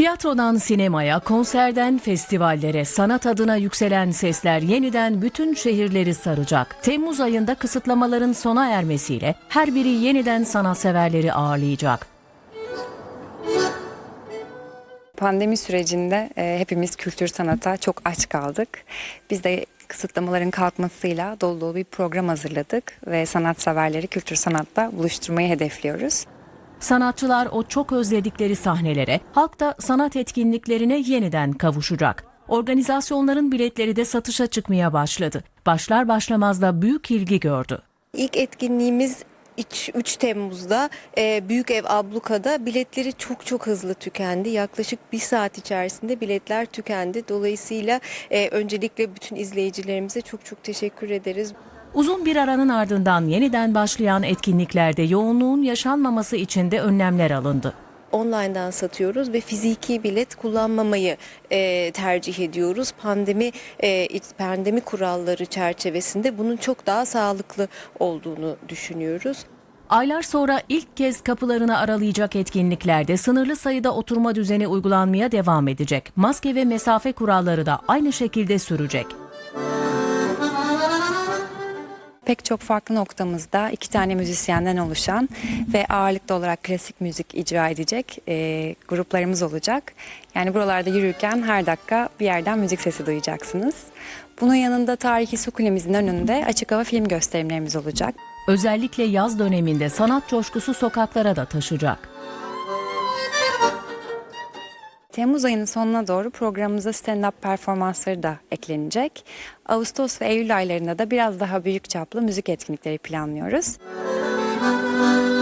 Tiyatrodan sinemaya, konserden festivallere, sanat adına yükselen sesler yeniden bütün şehirleri saracak. Temmuz ayında kısıtlamaların sona ermesiyle her biri yeniden sanatseverleri ağırlayacak. Pandemi sürecinde e, hepimiz kültür sanata çok aç kaldık. Biz de kısıtlamaların kalkmasıyla dolu dolu bir program hazırladık ve sanatseverleri kültür sanatta buluşturmayı hedefliyoruz. Sanatçılar o çok özledikleri sahnelere, halk da sanat etkinliklerine yeniden kavuşacak. Organizasyonların biletleri de satışa çıkmaya başladı. Başlar başlamaz da büyük ilgi gördü. İlk etkinliğimiz iç- 3 Temmuz'da e, Büyük Ev Abluka'da biletleri çok çok hızlı tükendi. Yaklaşık bir saat içerisinde biletler tükendi. Dolayısıyla e, öncelikle bütün izleyicilerimize çok çok teşekkür ederiz. Uzun bir aranın ardından yeniden başlayan etkinliklerde yoğunluğun yaşanmaması için de önlemler alındı. Online'dan satıyoruz ve fiziki bilet kullanmamayı e, tercih ediyoruz. Pandemi e, pandemi kuralları çerçevesinde bunun çok daha sağlıklı olduğunu düşünüyoruz. Aylar sonra ilk kez kapılarını aralayacak etkinliklerde sınırlı sayıda oturma düzeni uygulanmaya devam edecek. Maske ve mesafe kuralları da aynı şekilde sürecek. Pek çok farklı noktamızda iki tane müzisyenden oluşan ve ağırlıklı olarak klasik müzik icra edecek e, gruplarımız olacak. Yani buralarda yürürken her dakika bir yerden müzik sesi duyacaksınız. Bunun yanında tarihi su kulemizin önünde açık hava film gösterimlerimiz olacak. Özellikle yaz döneminde sanat coşkusu sokaklara da taşacak. Temmuz ayının sonuna doğru programımıza stand-up performansları da eklenecek. Ağustos ve Eylül aylarında da biraz daha büyük çaplı müzik etkinlikleri planlıyoruz. Müzik